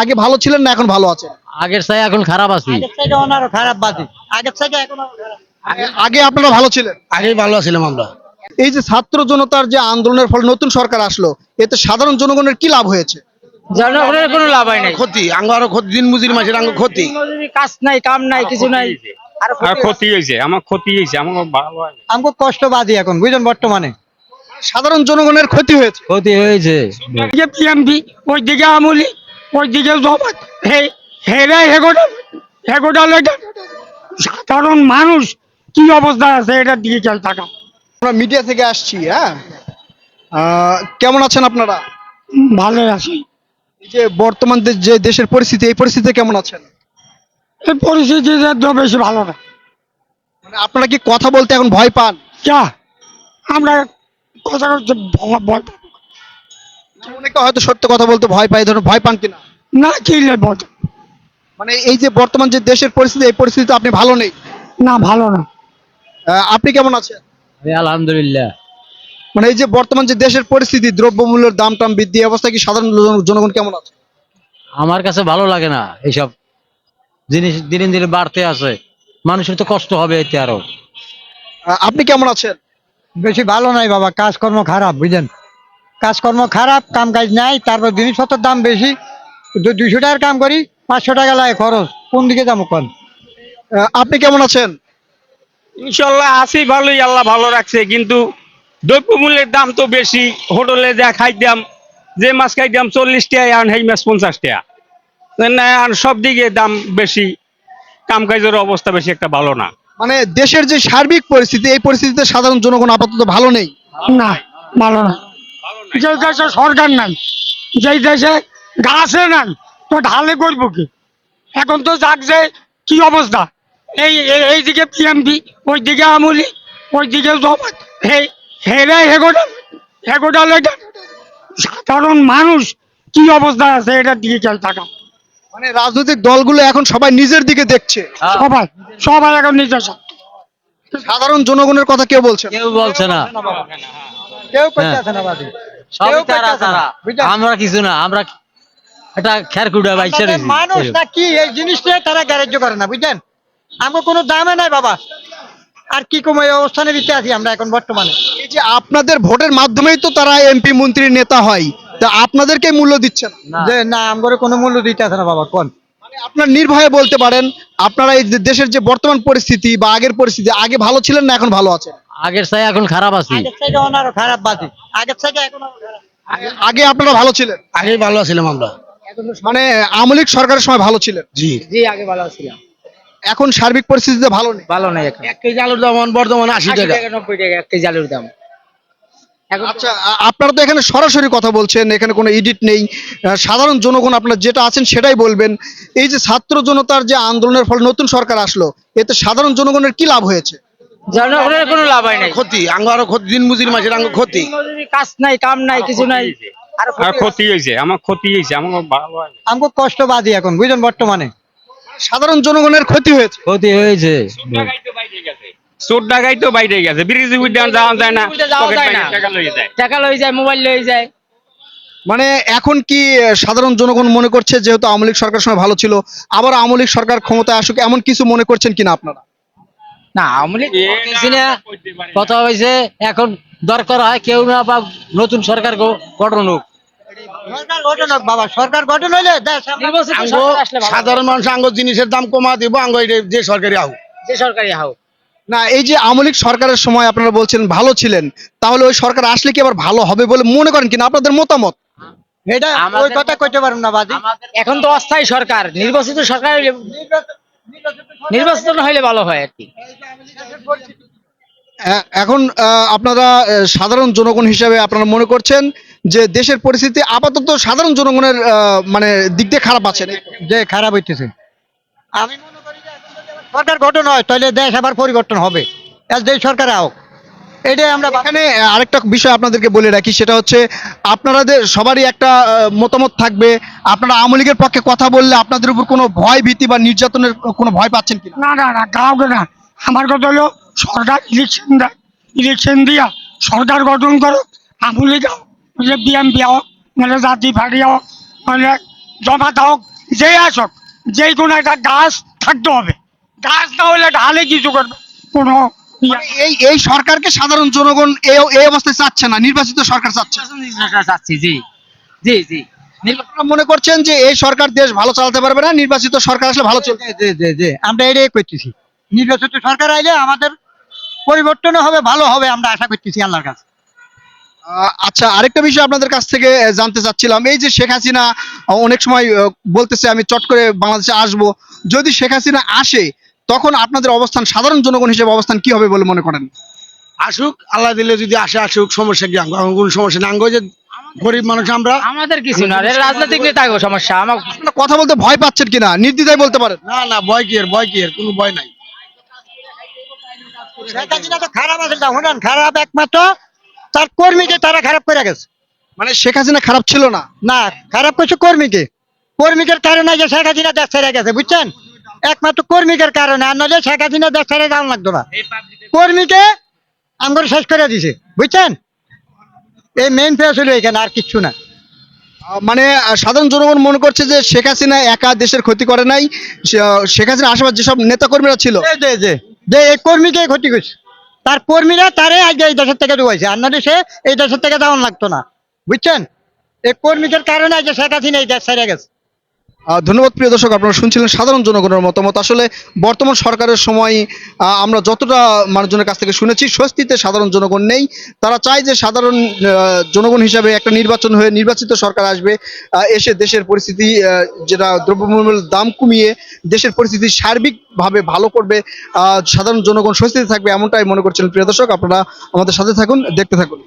আগে ভালো ছিলেন না এখন ভালো আছেন? আগের চাই এখন খারাপ আছি। খারাপ আগের এখন আগে আপনারা ভালো ছিলেন? আগে ভালো ছিলাম আমরা। এই যে ছাত্র জনতার যে আন্দোলনের ফলে নতুন সরকার আসলো এতে সাধারণ জনগণের কি লাভ হয়েছে? জনগণের কোনো লাভ হয় নাই। ক্ষতি আঙ্গ আরও ক্ষতি দিন মজুরি মাসের আঙ্গ ক্ষতি। কাজ নাই কাম নাই কিছু নাই। আর ক্ষতি হয়েছে আমার ক্ষতি হয়েছে আমার ভালো হয় আমাকে কষ্ট বাদি এখন বুঝলেন বর্তমানে? সাধারণ জনগণের ক্ষতি হয়েছে। ক্ষতি হয়েছে। পিএমপি ওইদিকে আমলি। ওইদিকে জমাত হে হেরা হেগোটা হেগোটা লেগে সাধারণ মানুষ কি অবস্থা আছে এটার দিকে খেয়াল থাকা আমরা মিডিয়া থেকে আসছি হ্যাঁ? কেমন আছেন আপনারা? ভালো আছি। এই যে বর্তমান যে দেশের পরিস্থিতি এই পরিস্থিতিতে কেমন আছেন? এই পরিস্থিতিতে তো বেশি ভালো না। মানে আপনারা কি কথা বলতে এখন ভয় পান? যা আমরা কথা ভ- ভয় পাবো। অনেকে হয়তো সত্য কথা বলতে ভয় পায় ধরুন ভয় পান কিনা? না বল মানে এই যে বর্তমান যে দেশের পরিস্থিতি এই পরিস্থিতিতে আপনি ভালো নেই। না ভালো না। আপনি কেমন আছেন? আলহামদুলিল্লাহ। মানে এই যে বর্তমান যে দেশের পরিস্থিতি দ্রব্যমূল্যের দাম টাম বৃদ্ধি অবস্থা কি সাধারণ জনগণ কেমন আছে? আমার কাছে ভালো লাগে না এইসব জিনিস দিনে দিনে বাড়তে আছে। মানুষের তো কষ্ট হবে এতে আরও। আপনি কেমন আছেন? বেশি ভালো নাই বাবা কাজকর্ম খারাপ বুঝলেন? কাজকর্ম খারাপ কাম কাজ নাই তারপর জিনিসপত্রের দাম বেশি। দুইশো টাকার কাম করি পাঁচশো টাকা লাগে খরচ। কোন দিকে যাব কোন? আপনি কেমন আছেন? ইনশাল্লাহ আছি ভালোই আল্লাহ ভালো রাখছে কিন্তু দ্রব্যমূল্যের দাম তো বেশি। হোটেলে যা খাইতাম যে মাছ খাইতাম চল্লিশ টাকা আর সেই মাছ পঞ্চাশ টাকা। না আর সব দিকে দাম বেশি। কাম কাজের অবস্থা বেশি একটা ভালো না। মানে দেশের যে সার্বিক পরিস্থিতি এই পরিস্থিতিতে সাধারণ জনগণ আপাতত ভালো নেই? না ভালো না। যে দেশে সরকার নাই যেই দেশে গাছে নাই তো ঢালে করব কি? এখন তো যাক যে কি অবস্থা? এই এই- এইদিকে পিএমপি ওইদিকে আমলি ওইদিকে জমাত হে হেরা হেগোটা হেগোটা লেগে সাধারণ মানুষ কি অবস্থা আছে এটার দিকে খেয়াল থাকা। মানে রাজনৈতিক দলগুলো এখন সবাই নিজের দিকে দেখছে। সবাই সবাই এখন নিজস্ব সাধারণ জনগণের কথা কেউ বলছে কেউ বলছে না। কেউ করতে হ্যাঁ। না। বাদি তারা তারা আমরা কিছু না আমরা এটা বাইসে মানুষ না কি এই জিনিসটা তারা গ্যারেজ করে না বুঝলেন আমার কোনো দামে নাই বাবা। আর কি কম অবস্থানে দিতে আছি আমরা এখন বর্তমানে? এই যে আপনাদের ভোটের মাধ্যমেই তো তারা এমপি মন্ত্রী নেতা হয় তা আপনাদেরকে মূল্য দিচ্ছে না? যে না আমার কোনো মূল্য দিতে আছে না বাবা কোন? মানে আপনার নির্ভয়ে বলতে পারেন আপনারা এই দেশের যে বর্তমান পরিস্থিতি বা আগের পরিস্থিতি আগে ভালো ছিলেন না এখন ভালো আছেন। আগের চাই এখন খারাপ আছি। আগের থেকে অনারও খারাপ বাদে আগের থেকে এখন আরও খারাপ। আগে আপনারা ভালো ছিলেন? আগেই ভালো ছিলাম আমরা। মানে আমলিক সরকারের সময় ভালো ছিলেন? জি। জি আগে ভালো ছিলাম এখন সার্বিক পরিস্থিতিতে ভালো নেই? ভালো নাই এখন। এক কেজি আলুর দাম এখন বর্তমানে আশি টাকা। নব্বই টাকা এক কেজি আলুর দাম। এখন আচ্ছা আ- আপনারা তো এখানে সরাসরি কথা বলছেন এখানে কোনো এডিট নেই। আহ, সাধারণ জনগণ আপনারা যেটা আছেন সেটাই বলবেন। এই যে ছাত্র জনতার যে আন্দোলনের ফলে নতুন সরকার আসলো এতে সাধারণ জনগণের কি লাভ হয়েছে? জনগণের কোনো লাভ হয় নাই। ক্ষতি আঙ্গ আরও ক্ষতি দিন মজুরি মাসের আঙ্গ ক্ষতি। কাজ নাই কাম নাই কিছু নাই। আর ক্ষতি হয়েছে আমার ক্ষতি হয়েছে আমার ভালো হয় আমাকে কষ্ট বাদি এখন বুঝলেন বর্তমানে? সাধারণ জনগণের ক্ষতি হয়েছে। ক্ষতি হয়েছে। চোর ডাকাই তো বাইরে গেছে ব্রিজ উদ্যান যাওয়া যায় না টাকা লইয়ে যায়। টাকা লই যায় মোবাইল লই যায়। মানে এখন কি সাধারণ জনগণ মনে করছে যেহেতু আওয়ামী লীগ সরকার সময় ভালো ছিল আবার আওয়ামী লীগ সরকার ক্ষমতায় আসুক এমন কিছু মনে করছেন কিনা আপনারা? না কথা হয়েছে এখন দরকার হয় কেউ না বা নতুন সরকার গঠন হোক। সরকার গঠন হোক বাবা সরকার গঠন হইলে দেশ আমরা- আঙ্গ সাধারণ মানুষ আঙ্গ জিনিসের দাম কমা দিব আঙ্গ যে সরকারি আহ। যে সরকারি হাও না এই যে আওয়ামী লীগ সরকারের সময় আপনারা বলছেন ভালো ছিলেন তাহলে ওই সরকার আসলে কি আবার ভালো হবে বলে মনে করেন কিনা? আপনাদের মতামত? এটা ওই কথা কইতে পারুম না বাদি এখন তো অস্থায়ী সরকার নির্বাচিত সরকার নির্বাচিত হইলে ভালো হয় আর কি। এখন আহ, আপনারা সাধারণ জনগণ হিসাবে আপনারা মনে করছেন যে দেশের পরিস্থিতি আপাতত সাধারণ জনগণের আহ, মানে দিক দিয়ে খারাপ আছে? যে খারাপ হইতেছে। আমি মনে করি সরকার গঠন হয় তাহলে দেশ আবার পরিবর্তন হবে। যে সরকার হোক। এটাই আমরা এখানে আরেকটা বিষয় আপনাদেরকে বলে রাখি, সেটা হচ্ছে আপনাদের সবারই একটা মতামত থাকবে। আপনারা আওয়ামী লীগের পক্ষে কথা বললে আপনাদের উপর কোনো ভয় ভীতি বা নির্যাতনের কোনো ভয় পাচ্ছেন কিনা? না না না, কাউকে না। আমার কথা হলো, সরকার ইলেকশন দেয় ইলেকশন দিয়া সরকার গঠন করো আমলি যাও যে বিএমপি হোক নাহলে জাতি পার্টি হোক নাহলে জমাত হোক, যে আসক, যে কোনো একটা গাছ থাকতে হবে। গাছ না হলে ঢালে কিছু করবে, কোনো মানে এই এই সরকারকে সাধারণ জনগণ এই এই অবস্থায় চাচ্ছে না নির্বাচিত সরকার চাচ্ছে। চাচ্ছি জি। জি জি। আপনারা মনে করছেন যে এই সরকার দেশ ভালো চালাতে পারবে না নির্বাচিত সরকার আসলে ভালো চলবে। আমরা এটাই করতেছি। নির্বাচিত সরকার আইলে আমাদের পরিবর্তন হবে ভালো হবে আমরা আশা করতেছি আল্লাহর কাছে। আচ্ছা আরেকটা বিষয় আপনাদের কাছ থেকে জানতে চাচ্ছিলাম। এই যে শেখ হাসিনা অনেক সময় বলতেছে আমি চট করে বাংলাদেশে আসব। যদি শেখ হাসিনা আসে তখন আপনাদের অবস্থান সাধারণ জনগণ হিসেবে অবস্থান কি হবে বলে মনে করেন? আসুক আল্লাহ দিলে যদি আসে আসুক সমস্যা কি? আঙ্গ আঙ্গ কোনো সমস্যা আঙ্গ যে গরিব মানুষ আমরা আমাদের কিছু না রাজনৈতিক নেতা সমস্যা। আমার কথা বলতে ভয় পাচ্ছেন কিনা? নির্দ্বিধায় বলতে পারেন। না না ভয় কি এর? ভয় কি এর? কোনো ভয় নাই। শেখ খারাপ আছে খারাপ একমাত্র তার কর্মীকে তারা খারাপ করে গেছে। মানে শেখ হাসিনা খারাপ ছিল না? না খারাপ করছে কর্মীকে। কর্মীকের কারণে যে শেখ হাসিনা দেশ ছেড়ে গেছে বুঝছেন? একমাত্র কর্মীকের কারণে আর নলে শেখ হাসিনা দেশ ছেড়ে যাওয়া লাগতো না। কর্মীকে আমগর শেষ করে দিছে। বুঝছেন? এই মেইন ফেস হলো এখানে আর কিচ্ছু না। মানে সাধারণ জনগণ মনে করছে যে শেখ হাসিনা একা দেশের ক্ষতি করে নাই। শেখ হাসিনা আশেপাশে যেসব নেতাকর্মীরা ছিল। যে এই কর্মীকে ক্ষতি করছে তার কর্মীরা তারে আগে এই দেশের থেকে ডুবাইছে আর নাহলে সে এই দেশের থেকে যাওয়ান লাগতো না। বুঝছেন? এই কর্মীদের কারণে আজকে শেখ হাসিনা এই দেশ ছেড়ে গেছে। ধন্যবাদ প্রিয় দর্শক, আপনারা শুনছিলেন সাধারণ জনগণের মতামত। আসলে বর্তমান সরকারের সময় আমরা যতটা মানুষজনের কাছ থেকে শুনেছি, স্বস্তিতে সাধারণ জনগণ নেই। তারা চায় যে সাধারণ জনগণ হিসাবে একটা নির্বাচন হয়ে নির্বাচিত সরকার আসবে এসে দেশের পরিস্থিতি যেটা দ্রব্যমূল্যের দাম কমিয়ে দেশের পরিস্থিতি সার্বিকভাবে ভালো করবে সাধারণ জনগণ স্বস্তিতে থাকবে, এমনটাই মনে করছেন প্রিয় দর্শক। আপনারা আমাদের সাথে থাকুন, দেখতে থাকুন।